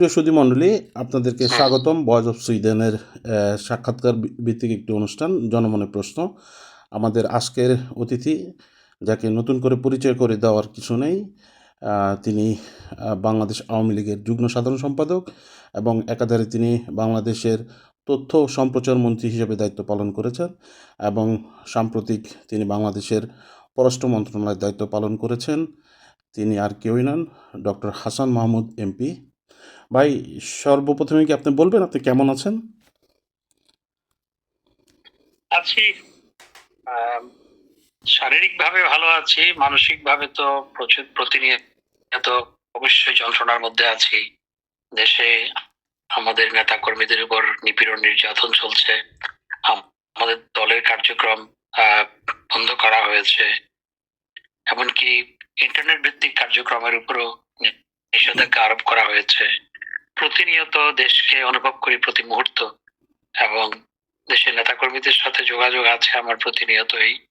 প্রিয় সুধী মণ্ডলী আপনাদেরকে স্বাগতম। ভয়েস অফ সুইডেনের সাক্ষাৎকার ভিত্তিক একটি অনুষ্ঠান জনমনে প্রশ্ন। আমাদের আজকের অতিথি যাকে নতুন করে পরিচয় করে দেওয়ার কিছু নেই তিনি বাংলাদেশ আওয়ামী লীগের যুগ্ম সাধারণ সম্পাদক এবং একাধারে তিনি বাংলাদেশের তথ্য ও সম্প্রচার মন্ত্রী হিসেবে দায়িত্ব পালন করেছেন এবং সাম্প্রতিক তিনি বাংলাদেশের পররাষ্ট্র মন্ত্রণালয়ের দায়িত্ব পালন করেছেন। তিনি আর কেউই নন ডক্টর হাসান মাহমুদ এমপি। ভাই, সর্বপ্রথমে কি আপনি বলবেন? আপনি কেমন আছেন? আছি। শারীরিকভাবে ভালো আছি, মানসিকভাবে তো প্রচুর প্রতিনিয়ত অবশ্যই যন্ত্রণার মধ্যে আছি। দেশে আমাদের নেতা কর্মীদের উপর নিপীড়ন, নির্যাতন চলছে। আমাদের দলের কার্যক্রম বন্ধ করা হয়েছে। এমনকি ইন্টারনেট ভিত্তিক কার্যক্রমের উপরও নিষেধাজ্ঞা আরোপ করা হয়েছে। প্রতিনিয়ত দেশকে অনুভব করি প্রতি মুহূর্ত এবং দেশের নেতাকর্মীদের সাথে যোগাযোগ আছে আমার প্রতিনিয়তই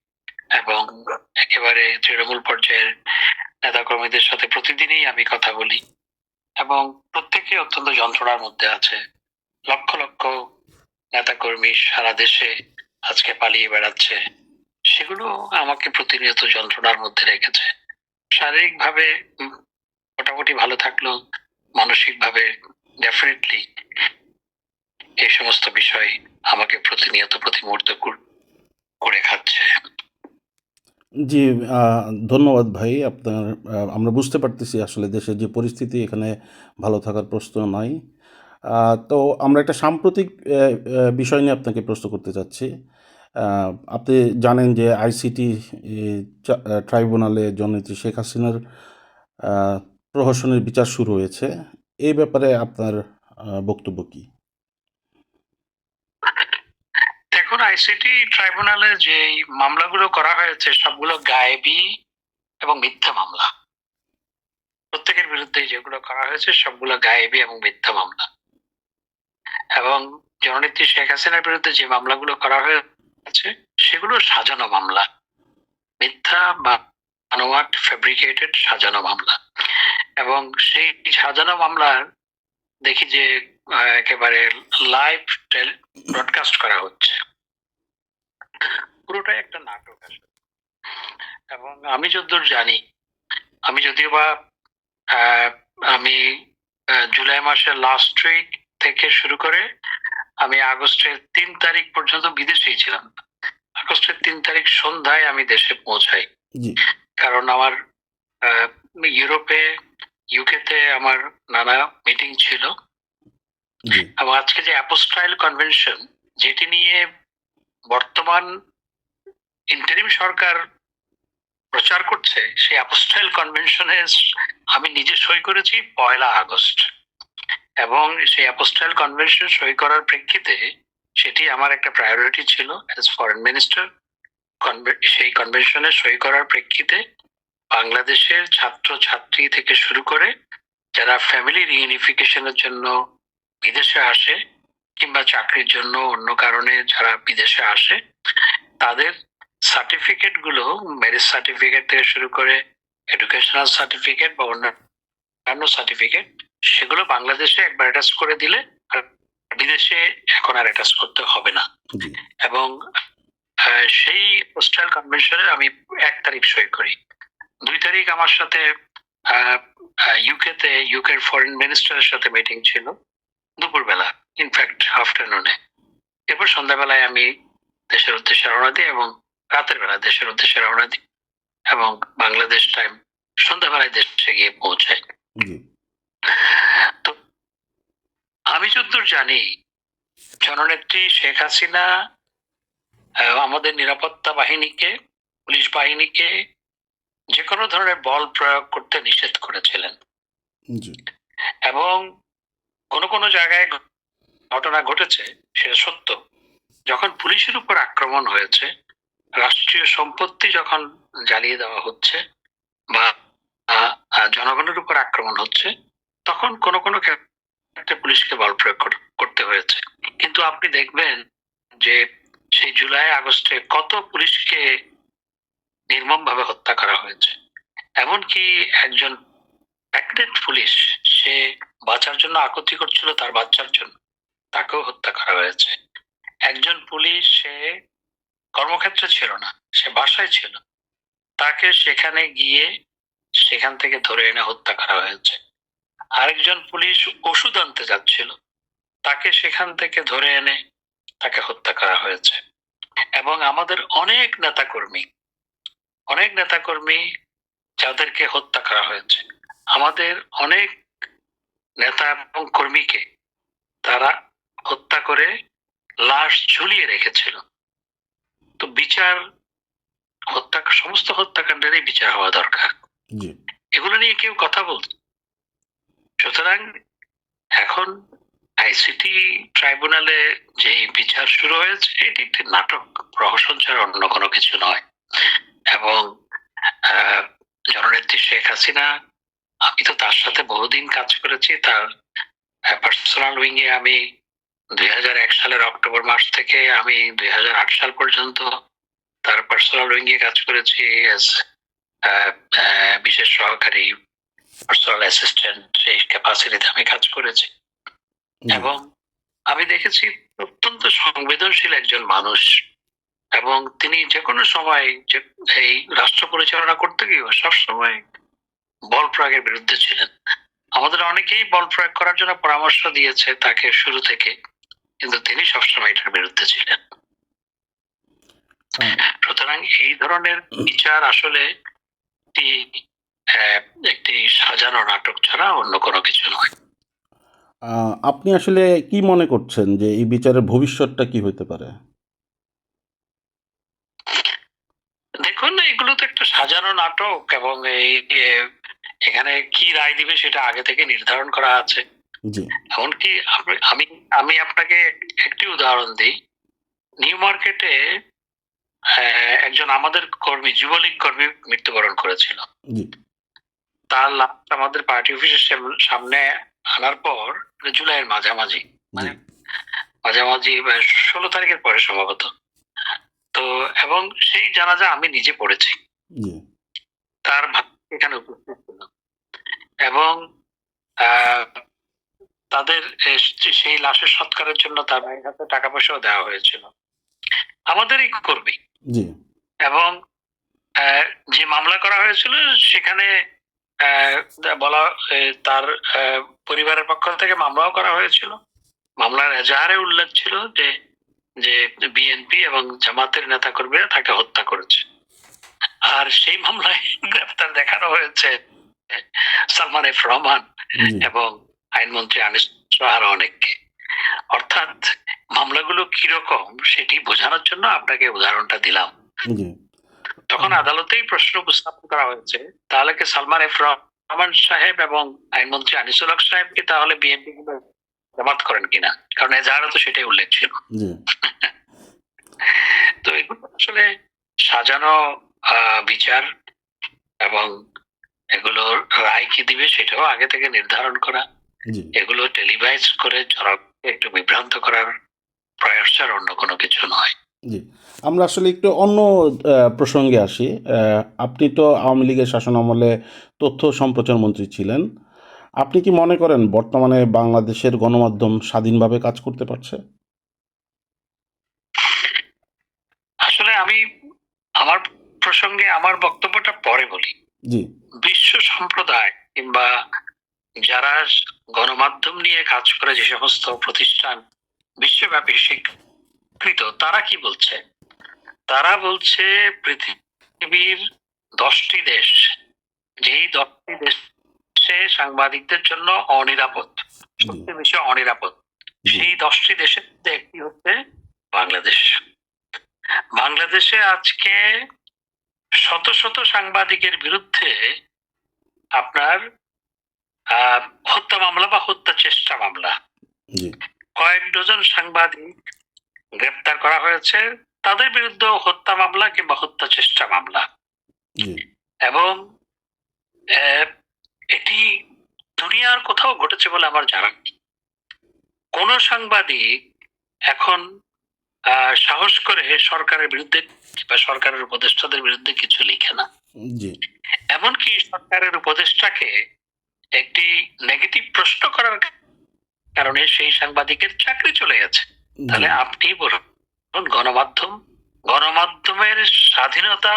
এবং একেবারে তৃণমূল পর্যায়ের নেতাকর্মীদের সাথে প্রতিদিনই আমি কথা বলি এবং প্রত্যেকে অত্যন্ত যন্ত্রণার মধ্যে আছে। লক্ষ লক্ষ নেতাকর্মী সারা দেশে আজকে পালিয়ে বেড়াচ্ছে। সেগুলো আমাকে প্রতিনিয়ত যন্ত্রণার মধ্যে রেখেছে। শারীরিকভাবে মোটামুটি ভালো থাকলেও, মানসিকভাবে ডেফিনেটলি এই সমস্ত বিষয় আমাকে প্রতিনিয়ত প্রতি মুহূর্তে করে খাচ্ছে। জি ধন্যবাদ ভাই। আপনার আমরা বুঝতে পারতেছি আসলে দেশের যে পরিস্থিতি, এখানে ভালো থাকার প্রশ্ন নাই। তো আমরা একটা সাম্প্রতিক বিষয় নিয়ে আপনাকে প্রশ্ন করতে চাচ্ছি। আপনি জানেন যে আইসিটি ট্রাইব্যুনালে জননেত্রী শেখ হাসিনার প্রহসনের বিচার শুরু হয়েছে। এই ব্যাপারে আপনার বক্তব্য কী? দেখুন আইসিটি ট্রাইব্যুনালে যে মামলাগুলো করা হয়েছে, সবগুলো গায়েবী এবং মিথ্যা মামলা। প্রত্যেকের বিরুদ্ধে যেগুলো করা হয়েছে, সবগুলো গায়েবী এবং মিথ্যা মামলা। এবং জননেত্রী শেখ হাসিনার বিরুদ্ধে যে মামলাগুলো করা হয়েছে, সেগুলো সাজানো মামলা। মিথ্যা বা আনোয়াট ফেব্রিকেটেড, সাজানো মামলা। এবং সেই সাজানো মামলার দেখি যে একেবারে লাইভ ব্রডকাস্ট করা হচ্ছে। পুরোটাই একটা নাটক আসলে। এবং আমি যতদূর জানি আমি যদিও বা আমি জুলাই মাসের লাস্ট উইক থেকে শুরু করে আমি আগস্টের তিন তারিখ পর্যন্ত বিদেশেই ছিলাম। আগস্টের তিন তারিখ সন্ধ্যায় আমি দেশে পৌঁছাই। কারণ আমার আহ, ইউরোপে ইউকেতে আমার নানা মিটিং ছিল। এবং আজকে যে অ্যাপোস্টাইল কনভেনশন যেটি নিয়ে বর্তমান ইন্টারিম সরকার প্রচার করছে সেই অ্যাপোস্টাইল কনভেনশনে আমি নিজে সই করেছি পয়লা আগস্ট। এবং সেই অ্যাপোস্টাইল কনভেনশন সই করার প্রেক্ষিতে সেটি আমার একটা প্রায়োরিটি ছিল অ্যাজ ফরেন মিনিস্টার সেই কনভেনশনে সই করার প্রেক্ষিতে বাংলাদেশের ছাত্র ছাত্রী থেকে শুরু করে যারা ফ্যামিলি রিইউনিফিকেশনের জন্য বিদেশে আসে কিংবা চাকরির জন্য অন্য কারণে যারা বিদেশে আসে তাদের সার্টিফিকেটগুলো ম্যারেজ সার্টিফিকেট থেকে শুরু করে এডুকেশনাল সার্টিফিকেট বা অন্যান্য সার্টিফিকেট সেগুলো বাংলাদেশে একবার অ্যাটাচ করে দিলে আর বিদেশে এখন আর অ্যাটাচ করতে হবে না। এবং সেই পোস্টাল কনভেনশনে আমি এক তারিখ সই করি। দুই তারিখ আমার সাথে ইউকেতে ইউকের ফরেন মিনিস্টারের সাথে মিটিং ছিল দুপুরবেলা ইনফ্যাক্ট আফটারনুনে এরপর সন্ধ্যাবেলায় আমি দেশের উদ্দেশ্যে রওনা দিই এবং রাতের বেলা দেশের উদ্দেশ্যে রওনা দিই এবং বাংলাদেশ টাইম সন্ধ্যাবেলায় দেশে গিয়ে পৌঁছাই। তো আমি যতদূর জানি জননেত্রী শেখ হাসিনা আমাদের নিরাপত্তা বাহিনীকে পুলিশ বাহিনীকে যে কোনো ধরনের বল প্রয়োগ করতে নিষেধ করেছিলেন। এবং কোনো কোনো জায়গায় ঘটনা ঘটেছে সেটা সত্য। যখন পুলিশের উপর আক্রমণ হয়েছে রাষ্ট্রীয় সম্পত্তি যখন জ্বালিয়ে দেওয়া হচ্ছে বা জনগণের উপর আক্রমণ হচ্ছে তখন কোনো কোনো ক্ষেত্রে পুলিশকে বল প্রয়োগ কর- করতে হয়েছে। কিন্তু আপনি দেখবেন যে সেই জুলাই আগস্টে কত পুলিশকে নির্মম ভাবে হত্যা করা হয়েছে। এমনকি একজন পুলিশ, সে বাঁচার জন্য আকতি করছিল তার বাচ্চার জন্য, তাকেও হত্যা করা হয়েছে। একজন পুলিশ, সে কর্মক্ষেত্রে ছিল না, সে বাসায় ছিল। তাকে সেখানে গিয়ে সেখান থেকে ধরে এনে হত্যা করা হয়েছে। আরেকজন পুলিশ ওষুধ আনতে যাচ্ছিল, তাকে সেখান থেকে ধরে এনে তাকে হত্যা করা হয়েছে। এবং আমাদের অনেক নেতাকর্মী অনেক নেতাকর্মী যাদেরকে হত্যা করা হয়েছে। আমাদের অনেক নেতা এবং কর্মীকে তারা হত্যা করে লাশ ঝুলিয়ে রেখেছিল। তো বিচার হত্যা সমস্ত হত্যাকাণ্ডেরই বিচার হওয়া দরকার। এগুলো নিয়ে কেউ কথা বলছে সুতরাং এখন আইসিটি ট্রাইব্যুনালে যে বিচার শুরু হয়েছে এটি একটি নাটক প্রহসন ছাড়া অন্য কোনো কিছু নয়। এবং জননেত্রী শেখ হাসিনা আমি তো তার সাথে বহুদিন কাজ করেছি তার পার্সোনাল উইং এ আমি দুই সালের অক্টোবর মাস থেকে আমি দুই সাল পর্যন্ত তার পার্সোনাল উইং এ কাজ করেছি বিশেষ সহকারী পার্সোনাল অ্যাসিস্ট্যান্ট সেই ক্যাপাসিটিতে আমি কাজ করেছি। এবং আমি দেখেছি অত্যন্ত সংবেদনশীল একজন মানুষ। এবং তিনি যে কোনো সময় যে এই রাষ্ট্র পরিচালনা করতে গিয়ে সবসময় বল প্রয়োগের বিরুদ্ধে ছিলেন। আমাদের অনেকেই বল প্রয়োগ করার জন্য পরামর্শ দিয়েছে তাকে শুরু থেকে কিন্তু তিনি সবসময় এটার বিরুদ্ধে ছিলেন। সুতরাং এই ধরনের বিচার আসলে একটি সাজানো নাটক ছাড়া অন্য কোনো কিছু নয়। আহ, আপনি আসলে কি মনে করছেন যে এই বিচারের ভবিষ্যৎটা কি হতে পারে? দেখুন এগুলো তো একটা সাজানো নাটক এবং এই এখানে কি রায় দিবে সেটা আগে থেকে নির্ধারণ করা আছে। এমনকি আমি আমি আপনাকে একটি উদাহরণ দিই। নিউ মার্কেটে একজন আমাদের কর্মী যুবলীগ কর্মী মৃত্যুবরণ করেছিল। তার লাশ আমাদের পার্টি অফিসের সাম- সামনে আনার পর মানে জুলাইয়ের মাঝামাঝি মানে মাঝামাঝি ষোলো তারিখের পরে সম্ভবত। তো এবং সেই জানাজা আমি নিজে পড়েছি। তার এখানে উপস্থিত ছিল এবং তাদের সেই লাশের সৎকারের জন্য তার ভাইয়ের হাতে টাকা পয়সাও দেওয়া হয়েছিল। আমাদেরই কর্মী। এবং যে মামলা করা হয়েছিল সেখানে আহ, বলা তার পরিবারের পক্ষ থেকে মামলাও করা হয়েছিল। মামলার এজাহারে উল্লেখ ছিল যে যে বিএনপি এবং জামাতের নেতা কর্মীরা তাকে হত্যা করেছে। আর সেই মামলায় গ্রেফতার দেখানো হয়েছে সালমান এফ রহমান এবং আইনমন্ত্রী আনিস আরও অনেককে। অর্থাৎ মামলাগুলো কীরকম সেটি বোঝানোর জন্য আপনাকে উদাহরণটা দিলাম। তখন আদালতেই প্রশ্ন উপস্থাপন করা হয়েছে তাহলে কি সালমান এফ রহমান সাহেব এবং আইনমন্ত্রী আনিসুল হক সাহেব কি তাহলে বিএনপি জামাত করেন কিনা? কারণ এজাহারে তো সেটাই উল্লেখ ছিল। তো এগুলো আসলে সাজানো বিচার এবং এগুলো রায় কি দিবে সেটাও আগে থেকে নির্ধারণ করা। এগুলো টেলিভাইজ করে জনগণকে একটু বিভ্রান্ত করার প্রয়াস ছাড়া অন্য কোনো কিছু নয়। জি। আমরা আসলে একটু অন্য প্রসঙ্গে আসি। আহ, আপনি তো আওয়ামী লীগের শাসন আমলে তথ্য সম্প্রচার মন্ত্রী ছিলেন। আপনি কি মনে করেন বর্তমানে বাংলাদেশের গণমাধ্যম স্বাধীনভাবে কাজ করতে পারছে? আসলে আমি আমার প্রসঙ্গে আমার বক্তব্যটা পরে বলি। জি। বিশ্ব সম্প্রদায় কিংবা যারা গণমাধ্যম নিয়ে কাজ করে যে সমস্ত প্রতিষ্ঠান বিশ্বব্যাপী স্বীকৃত তারা কি বলছে? তারা বলছে পৃথিবীর দশটি দেশ যেই দশটি দেশে সাংবাদিকদের জন্য অনিরাপদ সবচেয়ে বেশি অনিরাপদ। সেই দশটি দেশের মধ্যে একটি হচ্ছে বাংলাদেশ। বাংলাদেশে আজকে শত শত সাংবাদিকের বিরুদ্ধে আপনার হত্যা মামলা বা হত্যা চেষ্টা মামলা। কয়েক ডজন সাংবাদিক গ্রেপ্তার করা হয়েছে। তাদের বিরুদ্ধে হত্যা মামলা কিংবা হত্যা চেষ্টা মামলা। এবং এটি দুনিয়ার কোথাও ঘটেছে বলে আমার জানা নেই। কোন সাংবাদিক এখন সাহস করে সরকারের বিরুদ্ধে বা সরকারের উপদেষ্টাদের বিরুদ্ধে কিছু লিখে না। এমনকি সরকারের উপদেষ্টাকে একটি নেগেটিভ প্রশ্ন করার কারণে সেই সাংবাদিকের চাকরি চলে গেছে। তাহলে আপনি বলুন গণমাধ্যম গণমাধ্যমের স্বাধীনতা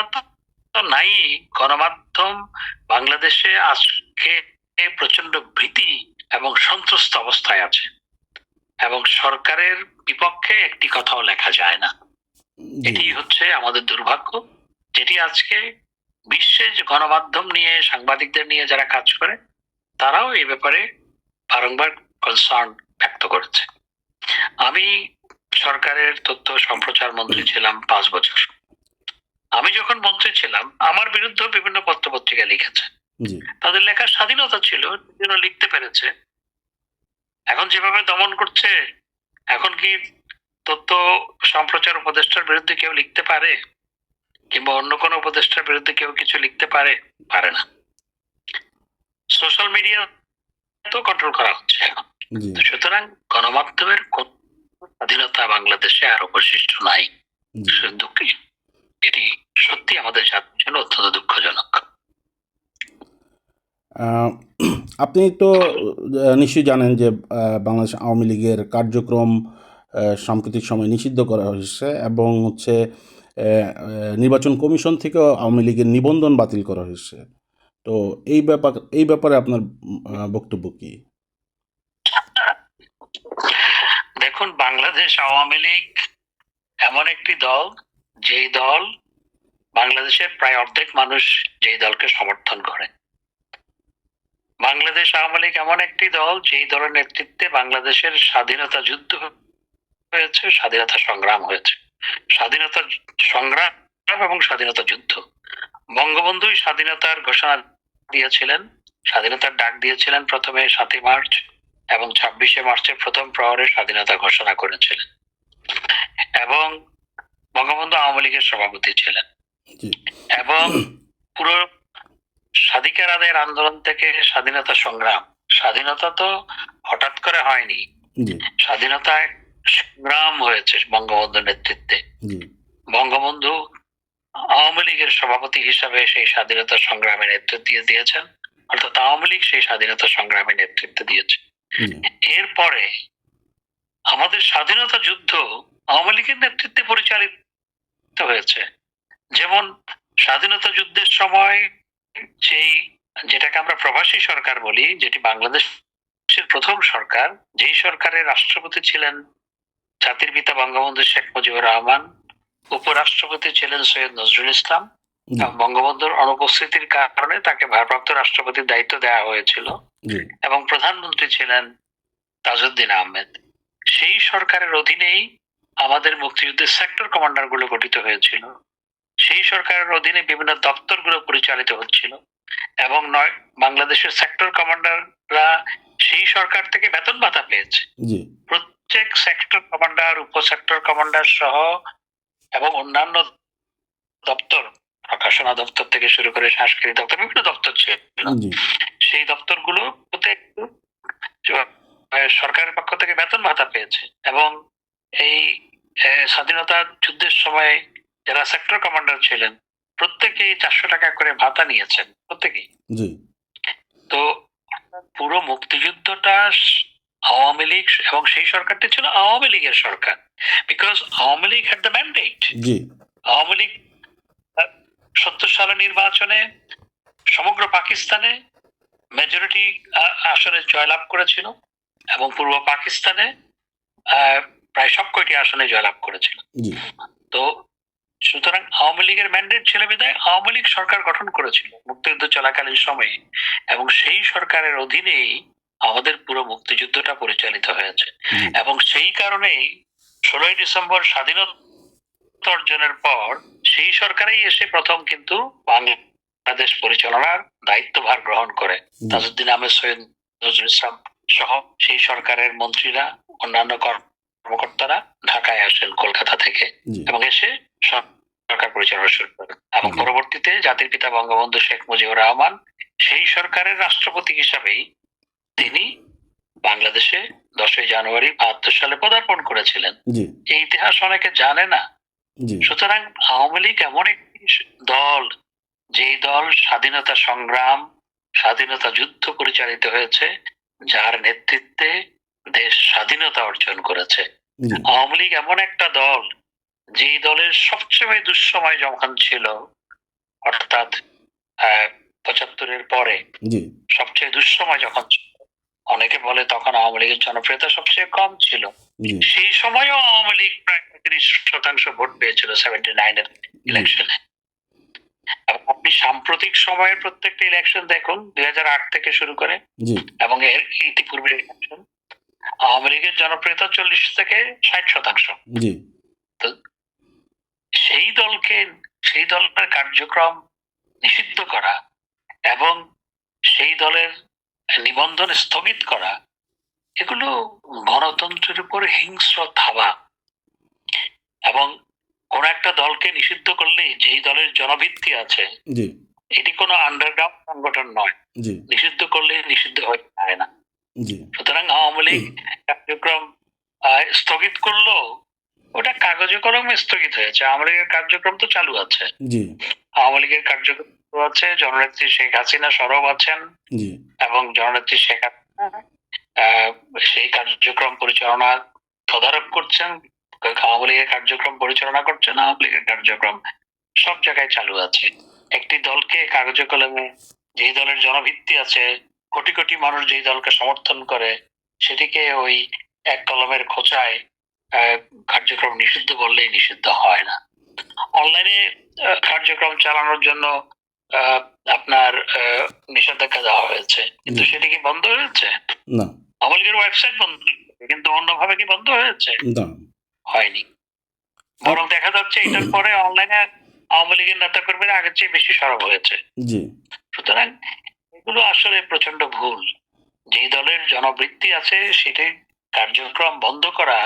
নাই। গণমাধ্যম বাংলাদেশে আজকে প্রচণ্ড ভীতি এবং সন্ত্রস্ত অবস্থায় আছে এবং সরকারের বিপক্ষে একটি কথাও লেখা যায় না। এটি হচ্ছে আমাদের দুর্ভাগ্য যেটি আজকে বিশ্বে যে গণমাধ্যম নিয়ে সাংবাদিকদের নিয়ে যারা কাজ করে তারাও এই ব্যাপারে বারংবার কনসার্ন ব্যক্ত করেছে। আমি সরকারের তথ্য সম্প্রচার মন্ত্রী ছিলাম পাঁচ বছর। আমি যখন মন্ত্রী ছিলাম আমার বিরুদ্ধে বিভিন্ন পত্রপত্রিকা লিখেছে। তাদের লেখার স্বাধীনতা ছিল যেন লিখতে পেরেছে। এখন যেভাবে দমন করছে এখন কি তথ্য সম্প্রচার উপদেষ্টার বিরুদ্ধে কেউ লিখতে পারে? কিংবা অন্য কোনো উপদেষ্টার বিরুদ্ধে কেউ কিছু লিখতে পারে? পারে না। সোশ্যাল মিডিয়া তো কন্ট্রোল করা হচ্ছে এখন। সুতরাং গণমাধ্যমের কোন স্বাধীনতা বাংলাদেশে আর অবশিষ্ট নাই। শুধু এটি সত্যি আমাদের জন্য অত্যন্ত দুঃখজনক। আপনি তো নিশ্চয়ই জানেন যে বাংলাদেশ আওয়ামী লীগের কার্যক্রম সাম্প্রতিক সময় নিষিদ্ধ করা হয়েছে এবং হচ্ছে নির্বাচন কমিশন থেকেও আওয়ামী লীগের নিবন্ধন বাতিল করা হয়েছে। তো এই ব্যাপার এই ব্যাপারে আপনার বক্তব্য কি? দেখুন বাংলাদেশ আওয়ামী লীগ এমন একটি দল যেই দল বাংলাদেশের প্রায় অর্ধেক মানুষ যেই দলকে সমর্থন করে। বাংলাদেশ আওয়ামী লীগ এমন একটি দল যেই দলের নেতৃত্বে বাংলাদেশের স্বাধীনতা যুদ্ধ হয়েছে, স্বাধীনতা সংগ্রাম হয়েছে। স্বাধীনতা সংগ্রাম এবং স্বাধীনতা যুদ্ধ। বঙ্গবন্ধুই স্বাধীনতার ঘোষণা দিয়েছিলেন, স্বাধীনতার ডাক দিয়েছিলেন প্রথমে সাতই মার্চ এবং ছাব্বিশে মার্চের প্রথম প্রহরে স্বাধীনতা ঘোষণা করেছিলেন। এবং বঙ্গবন্ধু আওয়ামী লীগের সভাপতি ছিলেন। এবং পুরো স্বাধিকারাদের আন্দোলন থেকে স্বাধীনতা সংগ্রাম। স্বাধীনতা তো হঠাৎ করে হয়নি। জি। স্বাধীনতা সংগ্রাম হয়েছে বঙ্গবন্ধুর নেতৃত্বে। বঙ্গবন্ধু আওয়ামী লীগের সভাপতি হিসাবে সেই স্বাধীনতা সংগ্রামে নেতৃত্ব দিয়ে দিয়েছেন। অর্থাৎ আওয়ামী লীগ সেই স্বাধীনতা সংগ্রামে নেতৃত্ব দিয়েছে। এরপরে আমাদের স্বাধীনতা যুদ্ধ আওয়ামী লীগের নেতৃত্বে পরিচালিত হয়েছে। যেমন স্বাধীনতা যুদ্ধের সময় যেই যেটাকে আমরা প্রবাসী সরকার বলি যেটি বাংলাদেশের প্রথম সরকার যেই সরকারের রাষ্ট্রপতি ছিলেন জাতির পিতা বঙ্গবন্ধু শেখ মুজিবুর রহমান উপরাষ্ট্রপতি ছিলেন সৈয়দ নজরুল ইসলাম বঙ্গবন্ধুর অনুপস্থিতির কারণে তাকে ভারপ্রাপ্ত রাষ্ট্রপতির দায়িত্ব দেওয়া হয়েছিল। এবং প্রধানমন্ত্রী ছিলেন তাজউদ্দিন আহমেদ। সেই সরকারের অধীনেই আমাদের মুক্তিযুদ্ধের সেক্টর কমান্ডারগুলো গঠিত হয়েছিল। সেই সরকারের অধীনে বিভিন্ন দপ্তরগুলো পরিচালিত হচ্ছিল এবং নয় বাংলাদেশের সেক্টর কমান্ডাররা সেই সরকার থেকে বেতন ভাতা পেয়েছে। প্রত্যেক সেক্টর কমান্ডার উপ সেক্টর কমান্ডার সহ এবং অন্যান্য দপ্তর প্রকাশনা দপ্তর থেকে শুরু করে সাংস্কৃতিক দপ্তর বিভিন্ন দপ্তর ছিল। সেই দপ্তরগুলো প্রত্যেক সরকারের পক্ষ থেকে বেতন ভাতা পেয়েছে এবং এই স্বাধীনতা যুদ্ধের সময় যারা সেক্টর কমান্ডার ছিলেন প্রত্যেকেই চারশো টাকা করে ভাতা নিয়েছেন প্রত্যেকেই। তো পুরো মুক্তিযুদ্ধটা আওয়ামী লীগ এবং সেই সরকারটি ছিল আওয়ামী লীগের সরকার। Because Awami League had the mandate Awami League সত্তর সালের নির্বাচনে সমগ্র পাকিস্তানে মেজরিটি আসনে জয়লাভ করেছিল এবং পূর্ব পাকিস্তানে আহ, প্রায় সব কয়টি আসনে জয়লাভ করেছিল। তো সুতরাং আওয়ামী লীগের ম্যান্ডেট ছিল বিদায় আওয়ামী লীগ সরকার গঠন করেছিল মুক্তিযুদ্ধ চলাকালীন সময়ে এবং সেই সরকারের অধীনেই আমাদের পুরো মুক্তিযুদ্ধটা পরিচালিত হয়েছে। এবং সেই কারণেই ষোলোই ডিসেম্বর স্বাধীনতা অর্জনের পর সেই সরকারেই এসে প্রথম কিন্তু বাংলাদেশ পরিচালনার দায়িত্বভার গ্রহণ করে। তাজউদ্দিন আহমেদ সৈয়দ নজরুল ইসলাম সহ সেই সরকারের মন্ত্রীরা অন্যান্য কর্মকর্তারা ঢাকায় আসেন কলকাতা থেকে এবং এসে সরকার পরিচালনা শুরু করেন। এবং পরবর্তীতে জাতির পিতা বঙ্গবন্ধু শেখ মুজিবুর রহমান সেই সরকারের রাষ্ট্রপতি হিসাবেই তিনি বাংলাদেশে দশই জানুয়ারি বাহাত্তর সালে পদার্পণ করেছিলেন। এই ইতিহাস অনেকে জানে না। সুতরাং আওয়ামী লীগ এমন একটি দল যেই দল স্বাধীনতা সংগ্রাম স্বাধীনতা যুদ্ধ পরিচালিত হয়েছে যার নেতৃত্বে দেশ স্বাধীনতা অর্জন করেছে। আওয়ামী লীগ এমন একটা দল যেই দলের সবচেয়ে দুঃসময় যখন ছিল অর্থাৎ পঁচাত্তরের পরে সবচেয়ে দুঃসময় যখন ছিল, অনেকে বলে তখন আওয়ামী লীগের জনপ্রিয়তা সবচেয়ে কম ছিল। সেই সময়ও আওয়ামী লীগ প্রায় পঁয়ত্রিশ শতাংশ ভোট পেয়েছিল সেভেন্টি নাইনের ইলেকশনে এবং আপনি সাম্প্রতিক সময়ের প্রত্যেকটা ইলেকশন দেখুন দুই আট থেকে শুরু করে এবং এর ইতিপূর্বের ইলেকশন আওয়ামী লীগের জনপ্রিয়তা চল্লিশ থেকে ষাট শতাংশ। সেই দলকে সেই দলের কার্যক্রম নিষিদ্ধ করা এবং সেই দলের নিবন্ধন স্থগিত করা এগুলো গণতন্ত্রের উপর হিংস্র থাবা এবং কোন একটা দলকে নিষিদ্ধ করলে যেই দলের জনভিত্তি আছে এটি কোনো আন্ডারগ্রাউন্ড সংগঠন নয়। নিষিদ্ধ করলে নিষিদ্ধ হয়ে যায় না। সুতরাং আওয়ামী লীগ কার্যক্রম স্থগিত করল ওটা কাগজে কলমে স্থগিত হয়েছে। আওয়ামী লীগের কার্যক্রম তো চালু আছে। আওয়ামী লীগের কার্যক্রম আছে জননেত্রী শেখ হাসিনা সরব আছেন এবং জননেত্রী শেখ হাসিনা সেই কার্যক্রম পরিচালনা তদারক করছেন। আওয়ামী লীগের কার্যক্রম পরিচালনা করছেন আওয়ামী লীগের কার্যক্রম সব জায়গায় চালু আছে। একটি দলকে কাগজে কলমে যেই দলের জনভিত্তি আছে কোটি কোটি মানুষ যেই দলকে সমর্থন করে সেটিকে ওই এক কলমের খোঁচায় কার্যক্রম নিষিদ্ধ বললেই নিষিদ্ধ হয় না। অনলাইনে কার্যক্রম চালানোর জন্য আপনার নিষেধাজ্ঞা দেওয়া হয়েছে। কিন্তু সেটি কি বন্ধ হয়েছে? না। আওয়ামী লীগের ওয়েবসাইট বন্ধ কিন্তু অন্যভাবে কি বন্ধ হয়েছে? না। হয়নি। বরং দেখা যাচ্ছে এটার পরে অনলাইনে আওয়ামী লীগের নেতা কর্মীরা আগের চেয়ে বেশি সরব হয়েছে। জি। সুতরাং এগুলো আসলে প্রচণ্ড ভুল। যে দলের জনবৃত্তি আছে সেটি কার্যক্রম বন্ধ করা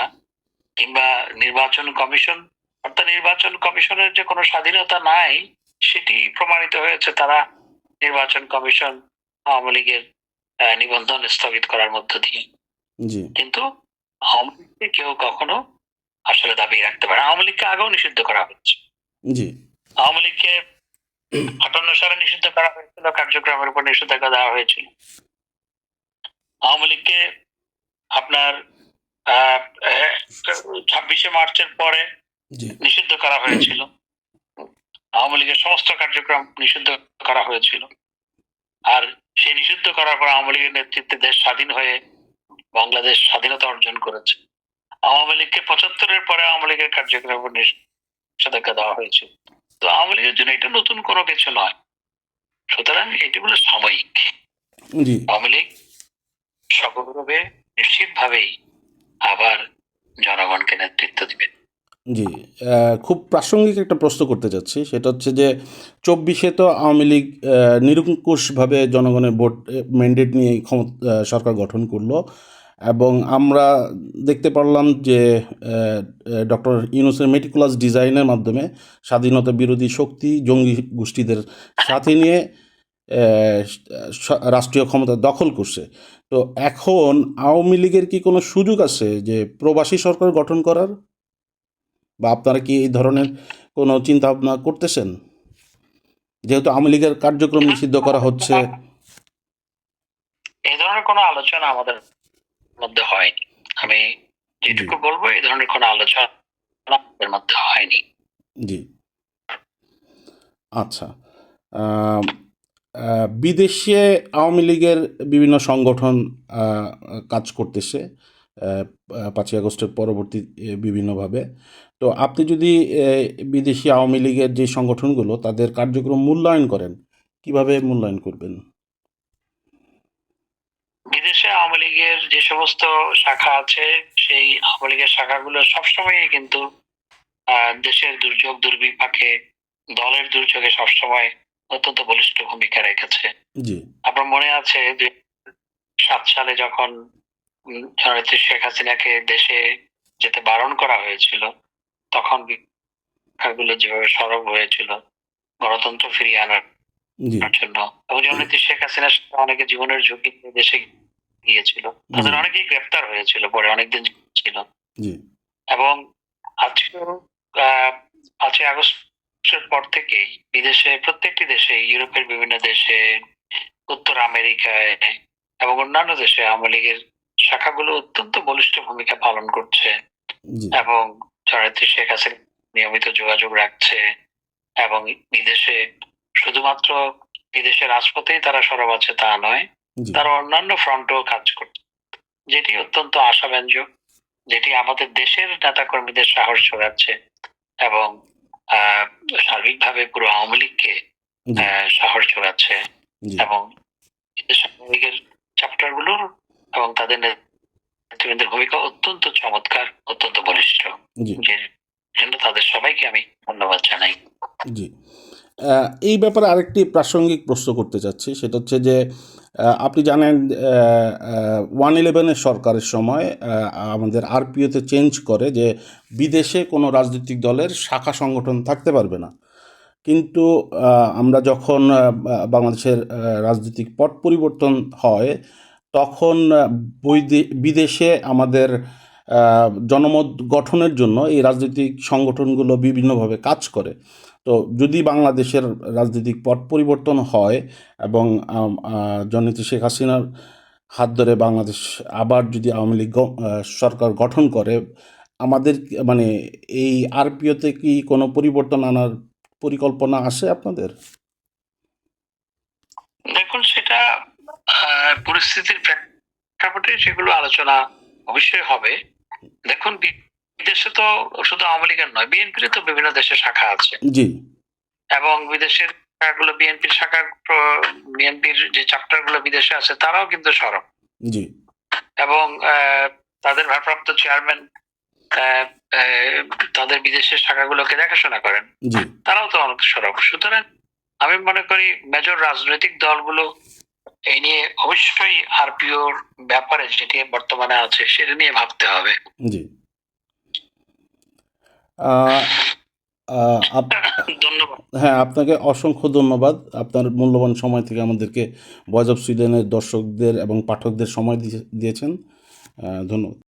কিংবা নির্বাচন কমিশন অর্থাৎ নির্বাচন কমিশনের যে কোনো স্বাধীনতা নাই সেটি প্রমাণিত হয়েছে। তারা নির্বাচন কমিশন আওয়ামী লীগের নিবন্ধন স্থগিত করার মধ্য দিয়ে। কিন্তু আওয়ামী লীগকে কেউ কখনো আসলে দাবি রাখতে পারে। আওয়ামী লীগকে আগেও নিষিদ্ধ করা হচ্ছে আওয়ামী লীগকে আটান্ন সালে নিষিদ্ধ করা হয়েছিল কার্যক্রমের উপর নিষেধাজ্ঞা দেওয়া হয়েছিল। আওয়ামী লীগকে আপনার ছাব্বিশে মার্চের পরে নিষিদ্ধ করা হয়েছিল। আওয়ামী লীগের সমস্ত কার্যক্রম নিষিদ্ধ করা হয়েছিল। আর সেই নিষিদ্ধ করার পর আওয়ামী লীগের নেতৃত্বে দেশ স্বাধীন হয়ে বাংলাদেশ স্বাধীনতা অর্জন করেছে। আওয়ামী লীগকে পঁচাত্তরের পরে আওয়ামী লীগের কার্যক্রমের উপর নিষেধাজ্ঞা দেওয়া হয়েছিল। তো আওয়ামী লীগের জন্য এটা নতুন কোনো কিছু নয়। সুতরাং এটি হলো সাময়িক। জি। আওয়ামী লীগ সকলভাবে নিশ্চিতভাবেই আবার জনগণকে নেতৃত্ব দিবে জি খুব প্রাসঙ্গিক একটা প্রশ্ন করতে চাচ্ছি। সেটা হচ্ছে যে চব্বিশে তো আওয়ামী লীগ নিরঙ্কুশভাবে জনগণের ভোট ম্যান্ডেট নিয়ে ক্ষমতা সরকার গঠন করল। এবং আমরা দেখতে পারলাম যে ডক্টর ইউনুসের মেটিকুলাস ডিজাইনের মাধ্যমে স্বাধীনতা বিরোধী শক্তি, জঙ্গি গোষ্ঠীদের সাথে নিয়ে রাষ্ট্রীয় ক্ষমতা দখল করছে। তো এখন আওয়ামী লীগের কি কোনো সুযোগ আছে যে প্রবাসী সরকার গঠন করার? বা আপনারা কি এই ধরনের কোনো চিন্তা ভাবনা করতেছেন? যেহেতু আওয়ামী লীগের কার্যক্রম নিষিদ্ধ করা হচ্ছে। এই ধরনের কোনো আলোচনা আমাদের মধ্যে হয়নি। আমি যেটুকু বলব এই ধরনের কোনো আলোচনা আমাদের মধ্যে হয়নি। জি। আচ্ছা। বিদেশে আওয়ামী লীগের বিভিন্ন সংগঠন আহ, কাজ করতেছে পাঁচই আগস্টের পরবর্তী বিভিন্নভাবে। তো আপনি যদি বিদেশি আওয়ামী লীগের যে সংগঠনগুলো তাদের কার্যক্রম মূল্যায়ন করেন কীভাবে মূল্যায়ন করবেন বিদেশে আওয়ামী লীগের যে সমস্ত শাখা আছে সেই আওয়ামী লীগের শাখাগুলো সবসময় কিন্তু দেশের দুর্যোগ দুর্বিপাকে দলের দুর্যোগে সবসময় অত্যন্ত বলিষ্ঠ ভূমিকা রেখেছে। আপনার মনে আছে যে সাত সালে যখন জননেত্রী শেখ হাসিনাকে দেশে যেতে বারণ করা হয়েছিল তখন বিভাগগুলো যেভাবে সরব হয়েছিল গণতন্ত্র ফিরিয়ে আনার জন্য। এবং জননেত্রী শেখ হাসিনার সাথে অনেকে জীবনের ঝুঁকি নিয়ে দেশে গিয়েছিল। তাদের অনেকেই গ্রেপ্তার হয়েছিল পরে অনেকদিন ছিল। এবং আজকেও আহ, পাঁচই আগস্টের পর থেকেই বিদেশে প্রত্যেকটি দেশে ইউরোপের বিভিন্ন দেশে উত্তর আমেরিকায় এবং অন্যান্য দেশে আওয়ামী লীগের শাখাগুলো অত্যন্ত বলিষ্ঠ ভূমিকা পালন করছে এবং জননেত্রী শেখ হাসিনা নিয়মিত যোগাযোগ রাখছে এবং বিদেশে শুধুমাত্র বিদেশের রাজপথেই তারা সরব আছে তা নয় তারা অন্যান্য ফ্রন্টেও কাজ করছে। যেটি অত্যন্ত আশাব্যঞ্জক যেটি আমাদের দেশের নেতা কর্মীদের সাহস যোগাচ্ছে এবং সার্বিকভাবে পুরো আওয়ামী লীগকে সাহস যোগাচ্ছে এবং আওয়ামী লীগের চ্যাপ্টারগুলোর এবং তাদের নেতৃবৃন্দের ভূমিকা অত্যন্ত চমৎকার অত্যন্ত বলিষ্ঠ। জন্য তাদের সবাইকে আমি ধন্যবাদ জানাই। জি। এই ব্যাপারে আরেকটি প্রাসঙ্গিক প্রশ্ন করতে চাচ্ছি। সেটা হচ্ছে যে আপনি জানেন ওয়ান ইলেভেনের সরকারের সময় আমাদের আরপিওতে চেঞ্জ করে যে বিদেশে কোনো রাজনৈতিক দলের শাখা সংগঠন থাকতে পারবে না। কিন্তু আমরা যখন বাংলাদেশের রাজনৈতিক পট পরিবর্তন হয়, তখন বিদেশে আমাদের জনমত গঠনের জন্য এই রাজনৈতিক সংগঠনগুলো বিভিন্নভাবে কাজ করে। তো যদি বাংলাদেশের রাজনৈতিক পট পরিবর্তন হয় এবং জননেত্রী শেখ হাসিনার হাত ধরে বাংলাদেশ আবার যদি আওয়ামী লীগ সরকার গঠন করে, আমাদের মানে এই আরপিওতে কি কোনো পরিবর্তন আনার পরিকল্পনা আছে আপনাদের? দেখুন, সেটা পরিস্থিতির প্রেক্ষাপটে সেগুলো আলোচনা অবশ্যই হবে। দেখুন বিদেশে তো শুধু আওয়ামী লীগের নয় বিএনপির তো বিভিন্ন দেশে শাখা আছে। জি। এবং বিদেশের শাখাগুলো বিএনপির শাখা বিএনপির যে চ্যাপ্টারগুলো বিদেশে আছে তারাও কিন্তু সরব। জি। এবং তাদের ভারপ্রাপ্ত চেয়ারম্যান তাদের বিদেশের শাখাগুলোকে দেখাশোনা করেন। তারাও তো অনেক সরব। সুতরাং আমি মনে করি মেজর রাজনৈতিক দলগুলো এই নিয়ে অবশ্যই আরপিওর ব্যাপারে যেটি বর্তমানে আছে সেটা নিয়ে ভাবতে হবে জি আহ, আহ, আপ- ধন্যবাদ হ্যাঁ আপনাকে অসংখ্য ধন্যবাদ। আপনার মূল্যবান সময় থেকে আমাদেরকে ভয়েস অফ সুইডেনের দর্শকদের এবং পাঠকদের সময় দিয়ে- দিয়েছেন। ধন্যবাদ।